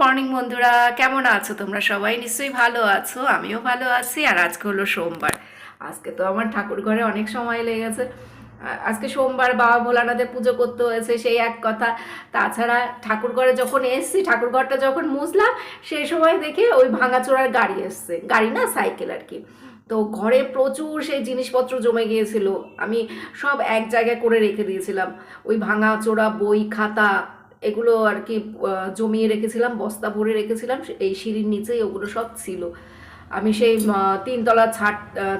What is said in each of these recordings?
Morning বন্ধুরা, কেমন আছো তোমরা সবাই? নিশ্চয়ই ভালো আছো, আমিও ভালো আছি, আর আজকে হলো সোমবার। আজকে তো আমার ঠাকুর ঘরে অনেক সময় লেগেছে। আজকে সোমবার বাবা ভোলানাথের পুজো করতে হয়েছে, সেই এক কথা। তাছাড়া ঠাকুর ঘরে যখন এসছি, ঠাকুর ঘরটা যখন মুছলাম, সেই সময় দেখে ওই ভাঙাচোরার গাড়ি এসছে। গাড়ি না, সাইকেল আর কি। তো ঘরে প্রচুর সেই জিনিসপত্র জমে গিয়েছিল। আমি সব এক জায়গায় করে রেখে দিয়েছিলাম। ওই ভাঙাচোরা বই, খাতা এগুলো আর কি জমিয়ে রেখেছিলাম, বস্তা ভরে রেখেছিলাম এই সিঁড়ির নিচেই ওগুলো সব ছিল। আমি সেই তিনতলা ছাদ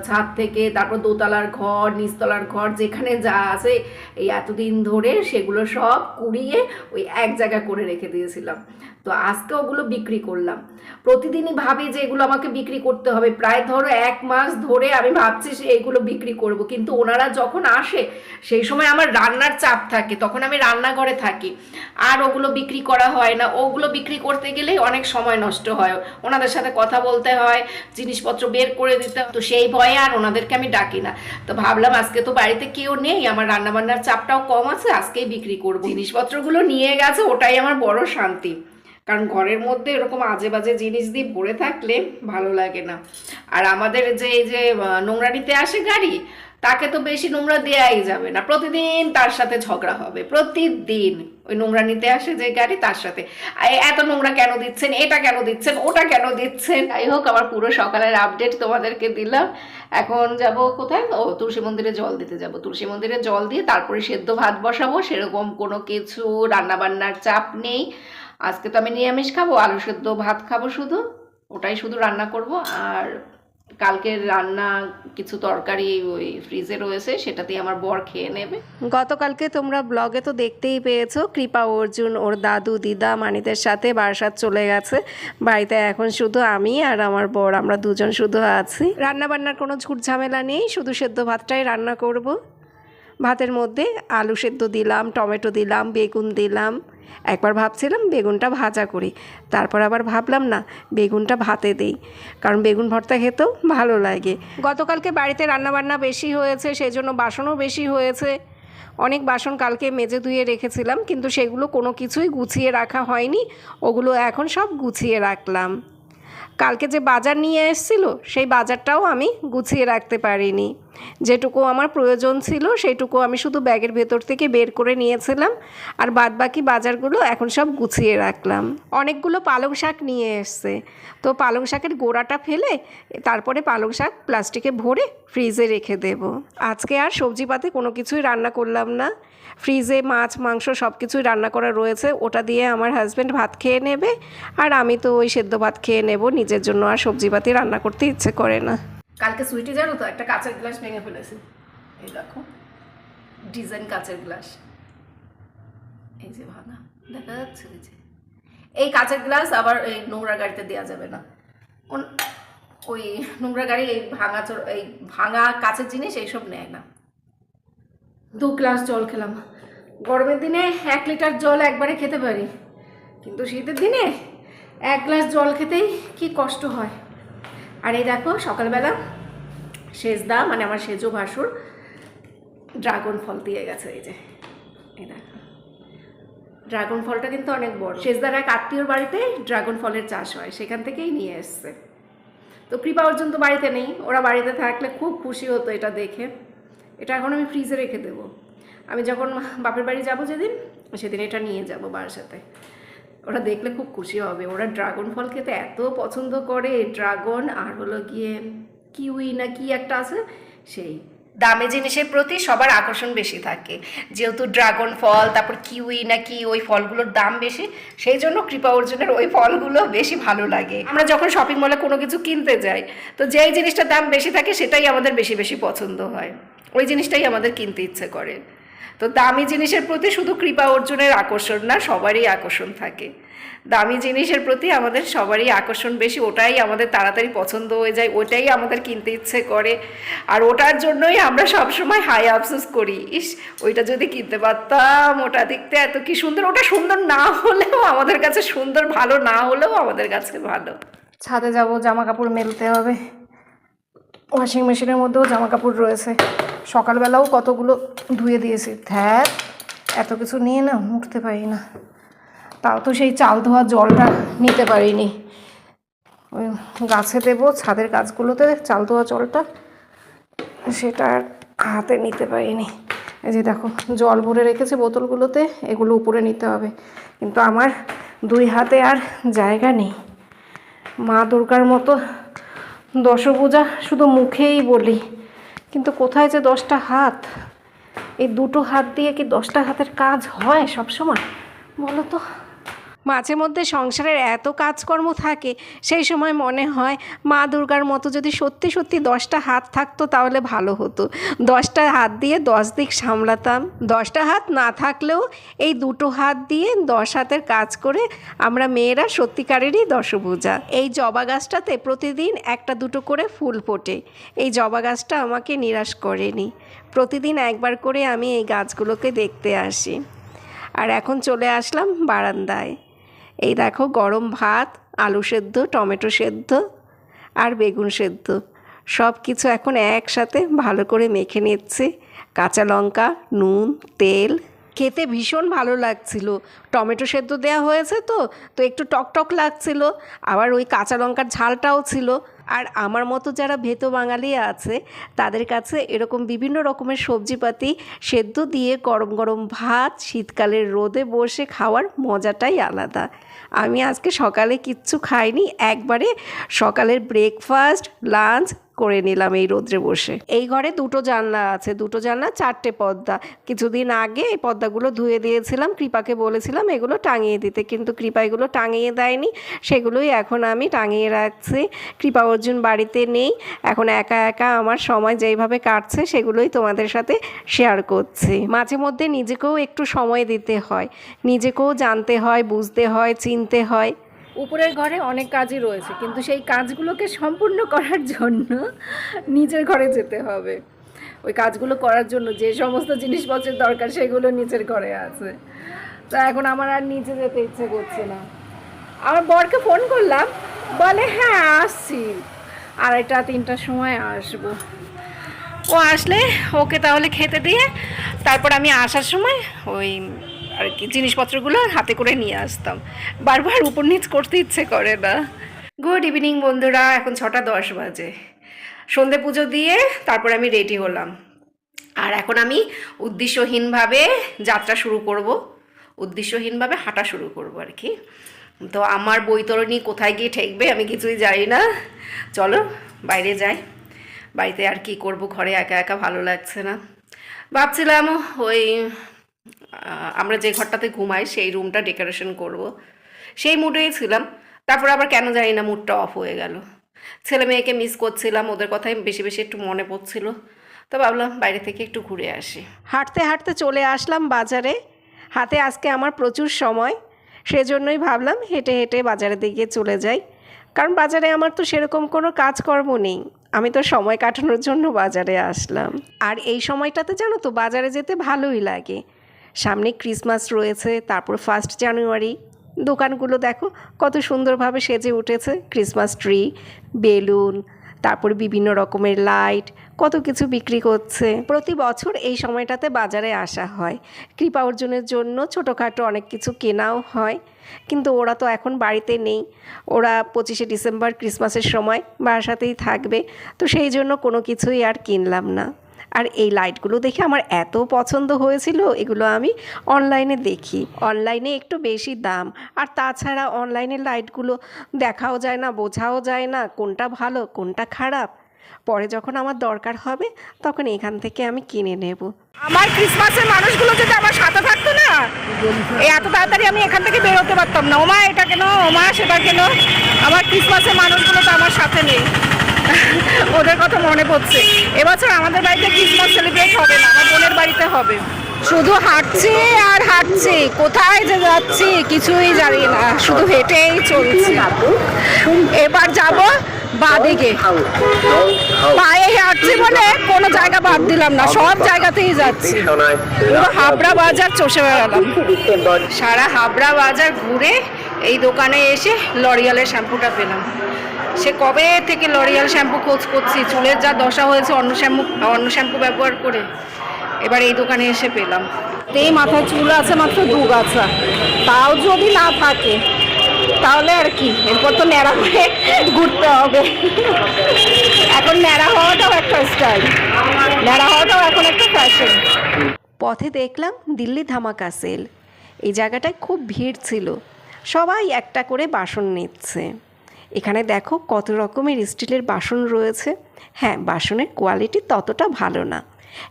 ছাদ থেকে তারপর দোতলার ঘর, নিচতলার ঘর, যেখানে যা আছে, এই এতদিন ধরে সেগুলো সব কুড়িয়ে ওই এক জায়গা করে রেখে দিয়েছিলাম। তো আজকে ওগুলো বিক্রি করলাম। প্রতিদিনই ভাবি যে এগুলো আমাকে বিক্রি করতে হবে। প্রায় ধরো এক মাস ধরে আমি ভাবছি এইগুলো বিক্রি করব। কিন্তু ওনারা যখন আসে, সেই সময় আমার রান্নার চাপ থাকে। তখন আমি রান্নাঘরে থাকি। আর ওগুলো বিক্রি করা হয় না। ওগুলো বিক্রি করতে গেলেই অনেক সময় নষ্ট হয়। ওনাদের সাথে কথা বলতে হয়, জিনিসপত্র বের করে দিতে তো সেই ভয়ে আর ওনাদেরকে আমি ডাকি না। তো ভাবলাম আজকে তো বাড়িতে কেউ নেই। আমার রান্নাবান্নার চাপটাও কম আছে, আজকেই বিক্রি করব। জিনিসপত্রগুলো নিয়ে গেছে, ওটাই আমার বড় শান্তি। কারণ ঘরের মধ্যে এরকম আজে বাজে জিনিস দিয়ে ভরে থাকলে ভালো লাগে না। আর আমাদের যে এই যে নোংরা নিতে আসে গাড়ি, তাকে তো বেশি নোংরা দেয়াই যাবে না। প্রতিদিন তার সাথে ঝগড়া হবে, প্রতিদিন ওই নোংরা নিতে আসে যে গাড়ি, তার সাথে। "এই এত নোংরা কেন দিচ্ছেন? এটা কেন দিচ্ছেন? ওটা কেন দিচ্ছেন? যাই হোক, আমার পুরো সকালের আপডেট তোমাদেরকে দিলাম। এখন যাব কোথায়? ও, তুলসী মন্দিরে জল দিতে যাব। তুলসী মন্দিরে জল দিয়ে তারপরে সেদ্ধ ভাত বসাবো, সেরকম কোনো কিছু রান্নাবান্নার চাপ নেই। আজকে তো আমি নিরামিষ খাব, আলু সেদ্ধ ভাত খাব শুধু, ওটাই শুধু রান্না করব। আর কালকের রান্না কিছু তরকারি ওই ফ্রিজে রয়েছে, সেটাতেই আমার বর খেয়ে নেবে। গতকালকে তোমরা ব্লগে তো দেখতেই পেয়েছ, কৃপা অর্জুন, ওর দাদু, দিদা, মানিদের সাথে বারাসাত চলে গেছে। বাড়িতে এখন শুধু আমি আর আমার বর, আমরা দুজন শুধু আছি। রান্না বান্নার কোনো ঝুট ঝামেলা নেই, শুধু সেদ্ধ ভাতটাই রান্না করব। ভাতের মধ্যে আলু সেদ্ধ দিলাম, টমেটো দিলাম, বেগুন দিলাম। একবার ভাবছিলাম বেগুনটা ভাজা করি, তারপর আবার ভাবলাম না, বেগুনটা ভাতে দেই, কারণ বেগুন ভর্তা খেতেও ভালো লাগে। গতকালকে বাড়িতে রান্নাবান্না বেশি হয়েছে সেই জন্য বাসনও বেশি হয়েছে। অনেক বাসন কালকে মেজে ধুয়ে রেখেছিলাম, কিন্তু সেগুলো কোনো কিছুই গুছিয়ে রাখা হয়নি, ওগুলো এখন সব গুছিয়ে রাখলাম। কালকে যে বাজার নিয়ে এসেছিল, সেই বাজারটাও আমি গুছিয়ে রাখতে পারিনি। যেটুকু আমার প্রয়োজন ছিল, সেইটুকু আমি শুধু ব্যাগের ভেতর থেকে বের করে নিয়েছিলাম আর বাদ বাকি বাজারগুলো এখন সব গুছিয়ে রাখলাম। অনেকগুলো পালং শাক নিয়ে এসছে। তো পালং শাকের গোড়াটা ফেলে, তারপরে পালং শাক প্লাস্টিকে ভরে ফ্রিজে রেখে দেব। আজকে আর সবজিপাতি কোনো কিছুই রান্না করলাম না। ফ্রিজে মাছ, মাংস সব কিছুই রান্না করা রয়েছে, ওটা দিয়ে আমার হাজব্যান্ড ভাত খেয়ে নেবে, আর আমি তো ওই সেদ্ধ ভাত খেয়ে নেব, নিজের জন্য আর সবজিপাতি রান্না করতে ইচ্ছে করে না। কালকে সুইটি জানো তো, একটা কাঁচের গ্লাস ভেঙে ফেলেছে। এই দেখো, ডিজাইন কাঁচের গ্লাস। এই যে ভাঙা, দেখা যাচ্ছে এই এই কাঁচের গ্লাস আবার এই নোংরা গাড়িতে দেওয়া যাবে না। ওই নোংরা গাড়ি এই ভাঙা এই ভাঙা কাঁচের জিনিস এইসব নেয় না। দু গ্লাস জল খেলাম। গরমের দিনে এক লিটার জল একবারে খেতে পারি। কিন্তু শীতের দিনে এক গ্লাস জল খেতেই কি কষ্ট হয়। আর এই দেখো, সকালবেলা সেজদা মানে আমার সেজো ভাসুর ড্রাগন ফল দিয়ে গেছে এই যে। এই দেখো। ড্রাগন ফলটা কিন্তু অনেক বড়। সেজদার এক আত্মীয়র বাড়িতে ড্রাগন ফলের চাষ হয়, সেখান থেকেই নিয়ে এসছে। তো কৃপা অর্জুন তো বাড়িতে নেই, ওরা বাড়িতে থাকলে খুব খুশি হতো এটা দেখে। এটা এখন আমি ফ্রিজে রেখে দেবো। আমি যখন বাপের বাড়ি যাব যেদিন, সেদিন এটা নিয়ে যাব বার সাথে। ওরা দেখলে খুব খুশি হবে। ওরা ড্রাগন ফল খেতে এত পছন্দ করে। ড্রাগন আর হলো গিয়ে কিউই না কি একটা আছে, সেই। দামে জিনিসের প্রতি সবার আকর্ষণ বেশি থাকে। যেহেতু ড্রাগন ফল, তারপর কিউই না কি ওই ফলগুলোর দাম বেশি, সেই জন্য কৃপা অর্জুনের ওই ফলগুলো বেশি ভালো লাগে। আমরা যখন শপিং মলে কোনো কিছু কিনতে যাই, তো যেই জিনিসটার দাম বেশি থাকে, সেটাই আমাদের বেশি বেশি পছন্দ হয়। ওই জিনিসটাই আমাদের কিনতে ইচ্ছে করে। তো দামি জিনিসের প্রতি শুধু কৃপা অর্জুনের আকর্ষণ না, সবারই আকর্ষণ থাকে। দামি জিনিসের প্রতি আমাদের সবারই আকর্ষণ বেশি, ওটাই আমাদের তাড়াতাড়ি পছন্দ হয়ে যায়, ওটাই আমাদের কিনতে ইচ্ছে করে। আর ওটার জন্যই আমরা সবসময় হাই আফসোস করি। ইস, ওইটা যদি কিনতে পারতাম, ওটা দেখতে এত কি সুন্দর, ওটা সুন্দর না হলেও আমাদের কাছে সুন্দর, ভালো না হলেও আমাদের কাছে ভালো। ছাদে যাব জামা কাপড় মেলতে হবে। ওয়াশিং মেশিনের মধ্যেও জামা কাপড় রয়েছে। সকালবেলাও কতগুলো ধুয়ে দিয়েছি। ধ্যাত এত কিছু নিয়ে না উঠতে পারি না। তাও তো সেই চাল ধোয়া জলটা নিতে পারিনি। ওই গাছে দেবো, ছাদের গাছগুলোতে চাল ধোয়া জলটা, সেটা হাতে নিতে পারিনি। এই যে দেখো, জল ভরে রেখেছে বোতলগুলোতে, এগুলো উপরে নিতে হবে। কিন্তু আমার দুই হাতে আর জায়গা নেই। মা দুর্গার মতো দশভূজা শুধু মুখেই বলি, কিন্তু কোথায় যে দশটা হাত? এই দুটো হাত দিয়ে কি দশটা হাতের কাজ হয় সবসময়? বলো তো। মাঝে মধ্যে সংসারের এত কাজকর্ম থাকে, সেই সময় মনে হয় মা দুর্গার মতো যদি সত্যি সত্যি দশটা হাত থাকতো তাহলে ভালো হতো। দশটা হাত দিয়ে দশ দিক সামলাতাম। দশটা হাত না থাকলেও এই দুটো হাত দিয়ে দশ হাতের কাজ করে আমরা মেয়েরা সত্যিকারেরই দশভূজা। এই জবা গাছটাতে প্রতিদিন একটা দুটো করে ফুল ফোটে। এই জবা গাছটা আমাকে নিরাশ করেনি। প্রতিদিন একবার করে আমি এই গাছগুলোকে দেখতে আসি। আর এখন চলে আসলাম বারান্দায়। এই দেখো গরম ভাত, আলু সেদ্ধ, টমেটো সেদ্ধ আর বেগুন সেদ্ধ। সব কিছু এখন একসাথে ভালো করে মেখে নিচ্ছি। কাঁচা লঙ্কা, নুন, তেল। খেতে ভীষণ ভালো লাগছিল। টমেটো সেদ্ধ দেওয়া হয়েছে তো তো একটু টক টক লাগছিল। আবার ওই কাঁচা লঙ্কার ঝালটাও ছিল। আর আমার মতো যারা ভেতো বাঙালি আছে, তাদের কাছে এরকম বিভিন্ন রকমের সবজিপাতি সেদ্ধ দিয়ে গরম গরম ভাত, শীতকালের রোদে বসে খাওয়ার মজাটাই আলাদা। আমি আজকে সকালে কিচ্ছু খাইনি একবারে সকালের ব্রেকফাস্ট লাঞ্চ করে নিলাম এই রোদ্রে বসে। এই ঘরে দুটো জানলা আছে, দুটো জানলা, চারটে পর্দা। কিছুদিন আগে এই পর্দাগুলো ধুয়ে দিয়েছিলাম, কৃপাকে বলেছিলাম এগুলো টাঙিয়ে দিতে। কিন্তু কৃপা এগুলো টাঙিয়ে দেয়নি, সেগুলোই এখন আমি টাঙিয়ে রাখছি। কৃপা অর্জুন বাড়িতে নেই, এখন একা একা আমার সময় যেইভাবে কাটছে, সেগুলোই তোমাদের সাথে শেয়ার করছি। মাঝে মধ্যে নিজেকেও একটু সময় দিতে হয়, নিজেকেও জানতে হয়, বুঝতে হয়, চিনতে হয়। উপরের ঘরে অনেক কাজই রয়েছে, কিন্তু সেই কাজগুলোকে সম্পূর্ণ করার জন্য নিজের ঘরে যেতে হবে। ওই কাজগুলো করার জন্য যে সমস্ত জিনিসপত্রের দরকার সেগুলো নিজের ঘরে আছে। তা এখন আমার আর নিচে যেতে ইচ্ছে করছে না। আমার বরকে ফোন করলাম, বলে হ্যাঁ আসছি। আড়াইটা, তিনটার সময় আসব। ও আসলে ওকে তাহলে খেতে দিয়ে, তারপর আমি আসার সময় ওই আর কি জিনিসপত্রগুলো হাতে করে নিয়ে আসতাম। বারবার উপর নিচ করতে ইচ্ছে করে না। গুড ইভিনিং বন্ধুরা। এখন ছটা দশ বাজে। সন্ধে পুজো দিয়ে তারপর আমি রেডি হলাম। আর এখন আমি উদ্দেশ্যহীনভাবে যাত্রা শুরু করব। উদ্দেশ্যহীনভাবে হাঁটা শুরু করব আর কি। তো আমার বৈতরণী কোথায় গিয়ে ঠেকবে আমি কিছুই জানি না। চলো, বাইরে যাই। বাড়িতে আর কি করব? ঘরে একা একা ভালো লাগছে না। ভাবছিলাম ওই আমরা যে ঘরটাতে ঘুমাই, সেই রুমটা ডেকোরেশন করব। সেই মুডেই ছিলাম। তারপর আবার কেন জানি না মুডটা অফ হয়ে গেল। ছেলে মেয়েকে মিস করছিলাম, ওদের কথাই বেশি বেশি একটু মনে পড়ছিল। তো ভাবলাম বাইরে থেকে একটু ঘুরে আসি। হাঁটতে হাঁটতে চলে আসলাম বাজারে। হাতে আজকে আমার প্রচুর সময়। সেজন্যই ভাবলাম হেঁটে হেঁটে বাজারের দিকে চলে যাই। কারণ বাজারে আমার তো সেরকম কোনো কাজকর্ম নেই। আমি তো সময় কাটানোর জন্য বাজারে আসলাম। আর এই সময়টাতে জানো তো বাজারে যেতে ভালোই লাগে। সামনে ক্রিসমাস রয়েছে, তারপর ফার্স্ট জানুয়ারি দোকানগুলো দেখো, কত সুন্দরভাবে সেজে উঠেছে। ক্রিসমাস ট্রি বেলুন, তারপর বিভিন্ন রকমের লাইট কত কিছু বিক্রি করছে। প্রতি বছর এই সময়টাতে বাজারে আসা হয়। কৃপা অর্জনের জন্য ছোটোখাটো অনেক কিছু কেনাও হয়। কিন্তু ওরা তো এখন বাড়িতে নেই। ওরা পঁচিশে ডিসেম্বর ক্রিসমাসের সময় বাসাতেই থাকবে। তো সেই জন্য কোনো কিছুই আর কিনলাম না। আর এই লাইটগুলো দেখে আমার এত পছন্দ হয়েছিল, এগুলো আমি অনলাইনে দেখি। অনলাইনে একটু বেশি দাম। আর তাছাড়া অনলাইনের লাইটগুলো দেখাও যায় না, বোঝাও যায় না কোনটা ভালো, কোনটা খারাপ। পরে যখন আমার দরকার হবে, তখন এখান থেকে আমি কিনে নেব। আমার ক্রিসমাসের মানুষগুলো যদি আমার সাথে থাকতো না, এই এত তাড়াতাড়ি আমি এখান থেকে বেরোতে পারতাম না। ওমা, এটা কেন? ওমা, সেটা কেন? আমার ক্রিসমাসের মানুষগুলো তো আমার সাথে নেই। ওদের কথা মনে পড়ছে। এবছর আমাদের বাড়িতে ক্রিসমাস সেলিব্রেট হবে না, আমার বোনের বাড়িতে হবে। শুধু হাঁটছি আর হাঁটছি, কোথায় যে যাচ্ছি কিছুই জানি না, শুধু হেঁটেই চলছি। এবার যাব বাদিকে। পায়ে হাঁটছি বলে কোনো জায়গা বাদ দিলাম না, সব জায়গাতেই যাচ্ছি। পুরো হাবড়া বাজার চষে বেড়ালাম। সারা হাবড়া বাজার ঘুরে এই দোকানে এসে লরিয়ালের শ্যাম্পুটা পেলাম। সে কবে থেকে লরিয়াল শ্যাম্পু খোঁজ করছি? চুলের যা দশা হয়েছে অন্য শ্যাম্পু অন্য শ্যাম্পু ব্যবহার করে এবার এই দোকানে এসে পেলাম। এই মাথায় চুল আছে মাত্র দু গাছা তাও যদি না থাকে তাহলে আর কি? এরপর তো ন্যাড়া হয়ে ঘুরতে হবে। এখন ন্যাড়া হওয়াটাও একটা স্টাইল ন্যাড়া হওয়াটাও এখন একটা ফ্যাশন পথে দেখলাম দিল্লি ধামাকা সেল এই জায়গাটায় খুব ভিড় ছিল। সবাই একটা করে বাসন নিচ্ছে। এখানে দেখো কত রকমের স্টিলের বাসন রয়েছে। হ্যাঁ বাসনের কোয়ালিটি ততটা ভালো না।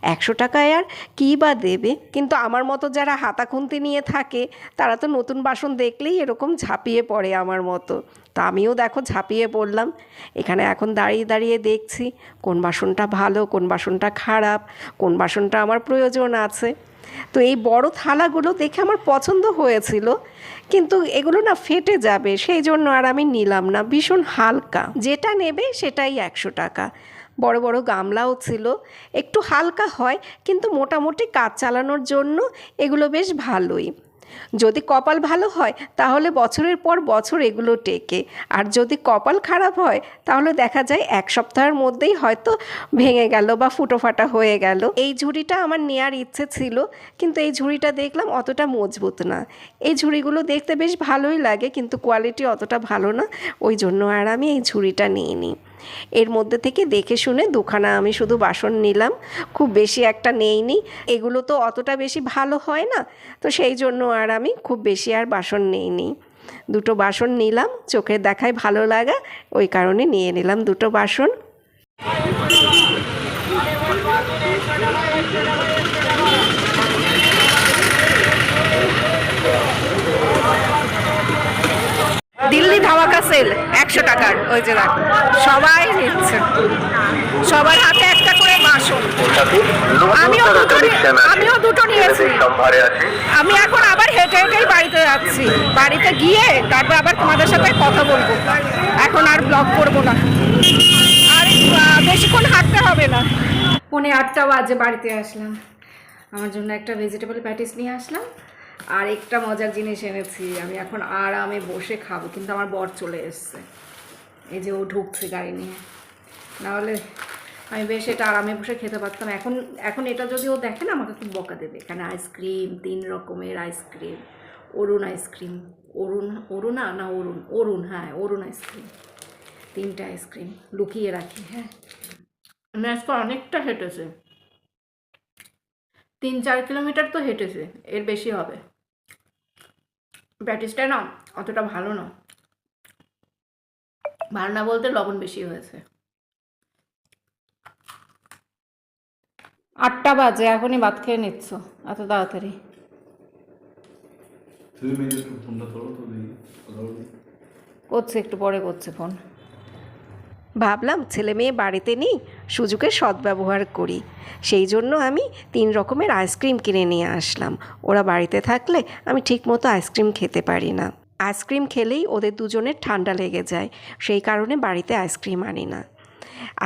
একশো টাকায় আর কী বা দেবে? কিন্তু আমার মতো যারা হাতা খুন্তি নিয়ে থাকে, তারা তো নতুন বাসন দেখলেই এরকম ঝাঁপিয়ে পড়ে আমার মতো। তা আমিও দেখো ঝাঁপিয়ে পড়লাম। এখানে এখন দাঁড়িয়ে দাঁড়িয়ে দেখছি কোন বাসনটা ভালো, কোন বাসনটা খারাপ, কোন বাসনটা আমার প্রয়োজন আছে। তো এই বড় থালাগুলো দেখে আমার পছন্দ হয়েছিল, কিন্তু এগুলো না ফেটে যাবে, সেই জন্য আর আমি নিলাম না। ভীষণ হালকা। যেটা নেবে সেটাই একশো টাকা। বড় বড় গামলাও ছিল। একটু হালকা হয়, কিন্তু মোটামুটি কাজ চালানোর জন্য এগুলো বেশ ভালোই। যদি কপাল ভালো হয়, তাহলে বছরের পর বছর এগুলো টেকে। আর যদি কপাল খারাপ হয়, তাহলে দেখা যায় এক সপ্তাহের মধ্যেই হয়তো ভেঙে গেল বা ফুটো ফাটা হয়ে গেল। এই ঝুড়িটা আমার নেওয়ার ইচ্ছে ছিল, কিন্তু এই ঝুড়িটা দেখলাম অতটা মজবুত না। এই ঝুড়িগুলো দেখতে বেশ ভালোই লাগে, কিন্তু কোয়ালিটি অতটা ভালো না। ওই জন্য আর আমি এই ঝুড়িটা নিইনি। এর মধ্যে থেকে দেখে শুনে দুখানা আমি শুধু বাসন নিলাম। খুব বেশি একটা নেইনি। এগুলো তো অতটা বেশি ভালো হয় না। তো সেই জন্য আর আমি খুব বেশি আর বাসন নেইনি। দুটো বাসন নিলাম, চোখের দেখায় ভালো লাগা, ওই কারণে নিয়ে নিলাম দুটো বাসন। দিল্লি ধামাকা সেল, একশো টাকার, ওই যে সবাই নিচ্ছে। সবার হাতে একটা করে বাসন। আমিও দুটো আমিও দুটো নিয়েছি। আমি এখন আবার হেঁটে হেঁটেই বাড়িতে যাচ্ছি। বাড়িতে গিয়ে তারপর আবার তোমাদের সাথে কথা বলব। এখন আর ব্লগ করব না। আর বেশিক্ষণ হাঁটতে হবে না। পৌনে আটটা বাজে বাড়িতে আসলাম। আমার জন্য একটা ভেজিটেবল প্যাটিস নিয়ে আসলাম। আর একটা মজার জিনিস এনেছি। আমি এখন আরামে বসে খাব, কিন্তু আমার বর চলে এসছে। এই যে ও ঢুকছে গাড়ি নিয়ে। নাহলে আমি বেশ এটা আরামে বসে খেতে পারতাম। এখন এখন এটা যদি ও দেখে না, আমাকে খুব বকা দেবে। এখানে আইসক্রিম, তিন রকমের ice cream. Arun ice cream. Arun, Aruna না অরুণ। অরুণ হ্যাঁ অরুণ আইসক্রিম। তিনটা আইসক্রিম লুকিয়ে রাখি হ্যাঁ। আমি অনেকটা হেঁটেছে। তিন, চার কিলোমিটার তো হেঁটেছে, এর বেশি হবে। প্যাটিসটা না অতটা ভালো না ভালো না বলতে লবণ বেশি হয়েছে। আটটা বাজে এখনই ভাত খেয়ে নিচ্ছ এত তাড়াতাড়ি। করছে একটু পরে করছে ফোন। ভাবলাম ছেলে মেয়ে বাড়িতে নেই সুযোগের সদ্ব্যবহার করি। সেই জন্য আমি তিন রকমের আইসক্রিম কিনে নিয়ে আসলাম। ওরা বাড়িতে থাকলে আমি ঠিকমতো আইসক্রিম খেতে পারি না। আইসক্রিম খেলেই ওদের দুজনের ঠান্ডা লেগে যায়। সেই কারণে বাড়িতে আইসক্রিম আনি না।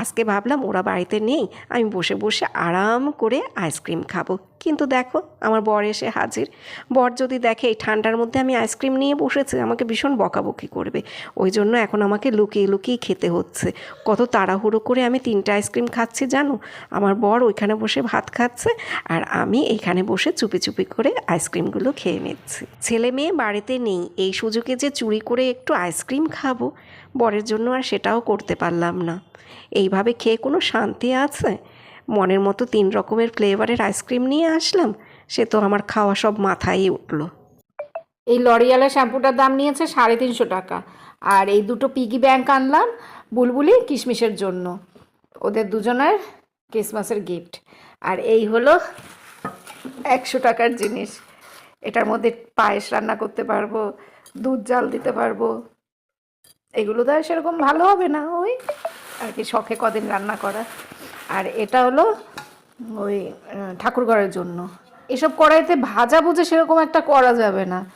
আজকে ভাবলাম ওরা বাড়িতে নেই, আমি বসে বসে আরাম করে আইসক্রিম খাব। কিন্তু দেখো, আমার বর এসে হাজির। বর যদি দেখে এই ঠান্ডার মধ্যে আমি আইসক্রিম নিয়ে বসেছি, আমাকে ভীষণ বকাবকি করবে। ওই জন্য এখন আমাকে লুকিয়ে লুকিয়ে খেতে হচ্ছে। কত তাড়াহুড়ো করে আমি তিনটা আইসক্রিম খাচ্ছি, জানো? আমার বর ওইখানে বসে ভাত খাচ্ছে আর আমি এইখানে বসে চুপি চুপি করে আইসক্রিমগুলো খেয়ে নিচ্ছি। ছেলে মেয়ে বাড়িতে নেই, এই সুযোগে যে চুরি করে একটু আইসক্রিম খাব, বরের জন্য আর সেটাও করতে পারলাম না। এইভাবে খেয়ে কোনো শান্তি আছে? মনের মতো তিন রকমের ফ্লেভারের আইসক্রিম নিয়ে আসলাম, সে তো আমার খাওয়া সব মাথায় উঠল। এই লরিয়ালের শ্যাম্পুটার দাম নিয়েছে সাড়ে তিনশো টাকা, আর এই দুটো পিগি ব্যাংক আনলাম বুলবুলি কিশমিশের জন্য। ওদের দুজনের ক্রিসমাসের গিফট। আর এই হলো একশো টাকার জিনিস। এটার মধ্যে পায়েস রান্না করতে পারব, দুধ জাল দিতে পারব। এগুলো তো আর সেরকম ভালো হবে না, ওই আর কি শখে কদিন রান্না করা। আর এটা হলো ওই আহ, ঠাকুরঘরের জন্য। এসব কড়াইতে ভাজা বুঝে সেরকম একটা করা যাবে না।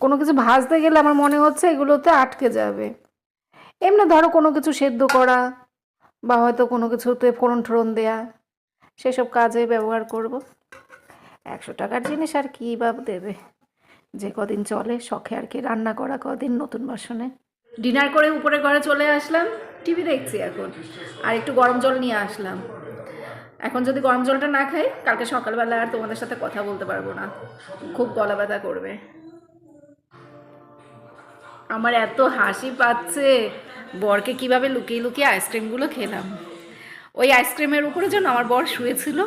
কোনো কিছু ভাজতে গেলে আমার মনে হচ্ছে এগুলোতে আটকে যাবে। এমনি ধরো কোনো কিছু সেদ্ধ করা বা হয়তো কোনো কিছুতে ফোড়ন ঠোড়ন দেয়া সেসব কাজে ব্যবহার করব। একশো টাকার জিনিস আর কী বা দেবে? যে কদিন চলে শখে আর কি রান্না করা কদিন নতুন বাসনে। ডিনার করে উপরে ঘরে চলে আসলাম। টিভি দেখছি এখন। আর একটু গরম জল নিয়ে আসলাম। এখন যদি গরম জলটা না খাই, কালকে সকালবেলা আর তোমাদের সাথে কথা বলতে পারব না। খুব গলা ব্যথা করবে। আমার এত হাসি পাচ্ছে। বরকে কীভাবে লুকিয়ে লুকিয়ে আইসক্রিমগুলো খেলাম। ওই আইসক্রিমের উপরে যেন আমার বর শুয়েছিল।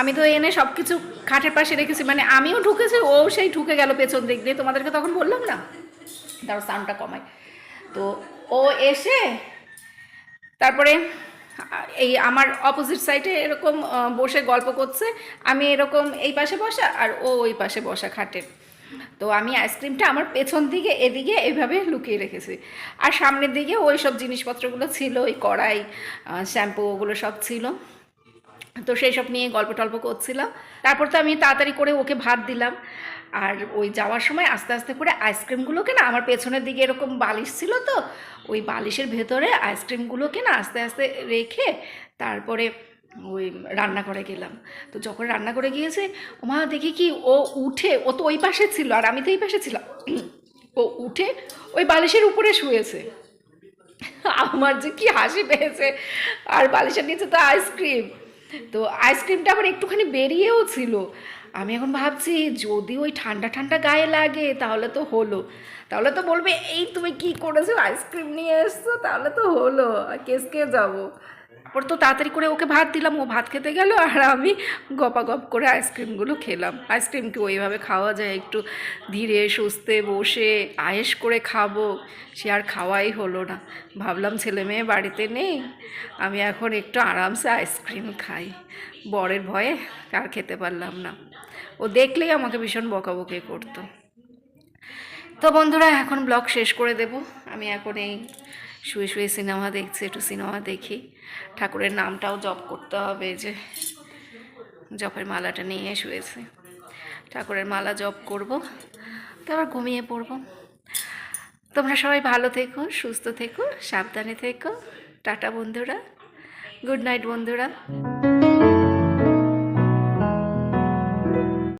আমি তো এনে সব কিছু খাটের পাশে রেখেছি। মানে আমিও ঢুকেছি, ও সেই ঢুকে গেল পেছন দিক দিয়ে। তোমাদেরকে তখন বললাম না? তারপর সাউন্ডটা কমায় তো ও এসে তারপরে, এই আমার অপোজিট সাইডে এরকম বসে গল্প করছে, আমি এরকম এই পাশে বসা আর ও ওই পাশে বসা খাটের তো আমি আইসক্রিমটা আমার পেছন দিকে, এদিকে এইভাবে লুকিয়ে রেখেছি। আর সামনের দিকে ওই সব জিনিসপত্রগুলো ছিল, ওই কড়াই শ্যাম্পু, ওগুলো সব ছিল। তো সেই সব নিয়ে গল্প টল্প করছিলাম। তারপর তো আমি তাড়াতাড়ি করে ওকে ভাত দিলাম। আর ওই যাওয়ার সময় আস্তে আস্তে করে আইসক্রিমগুলোকে না আমার পেছনের দিকে এরকম বালিশ ছিল তো, ওই বালিশের ভেতরে আইসক্রিমগুলোকে না আস্তে আস্তে রেখে তারপরে ওই রান্না করে গেলাম। তো যখন রান্না করে গিয়েছে ও মা দেখি কি ও উঠে, ও তো ওই পাশে ছিল আর আমি তো এই পাশে ছিলাম। ও উঠে ওই বালিশের উপরে শুয়েছে। আমার যে কি হাসি পেয়েছে। আর বালিশের নিচে তো আইসক্রিম। তো আইসক্রিমটা আবার একটুখানি বেরিয়েও ছিল। আমি এখন ভাবছি, যদি ওই ঠান্ডা ঠান্ডা গায়ে লাগে, তাহলে তো হলো। তাহলে তো বলবে, এই তুমি কি করেছ? আইসক্রিম নিয়ে এসছো? তাহলে তো হলো। কেসকে যাব। তারপর তো তাড়াতাড়ি করে ওকে ভাত দিলাম। ও ভাত খেতে গেল, আর আমি গপা গপ করে আইসক্রিমগুলো খেলাম। আইসক্রিম কি ওইভাবে খাওয়া যায় একটু ধীরে, সুস্থে, বসে আয়েস করে খাব। সে আর খাওয়াই হলো না। ভাবলাম ছেলে মেয়ে বাড়িতে নেই। আমি এখন একটু আরামসে আইসক্রিম খাই। বরের ভয়ে আর খেতে পারলাম না। ও দেখলেই আমাকে ভীষণ বকাবকি করতো। তো বন্ধুরা, এখন ব্লগ শেষ করে দেব। আমি এখন এই শুয়ে শুয়ে সিনেমা দেখছি, একটু সিনেমা দেখি। ঠাকুরের নামটাও জপ করতে হবে যে, জপের মালাটা নিয়ে শুয়েছে। ঠাকুরের মালা জপ করব, তারপর ঘুমিয়ে পড়ব। তোমরা সবাই ভালো থেকো, সুস্থ থেকো, সাবধানে থেকো। টাটা বন্ধুরা, গুড নাইট বন্ধুরা।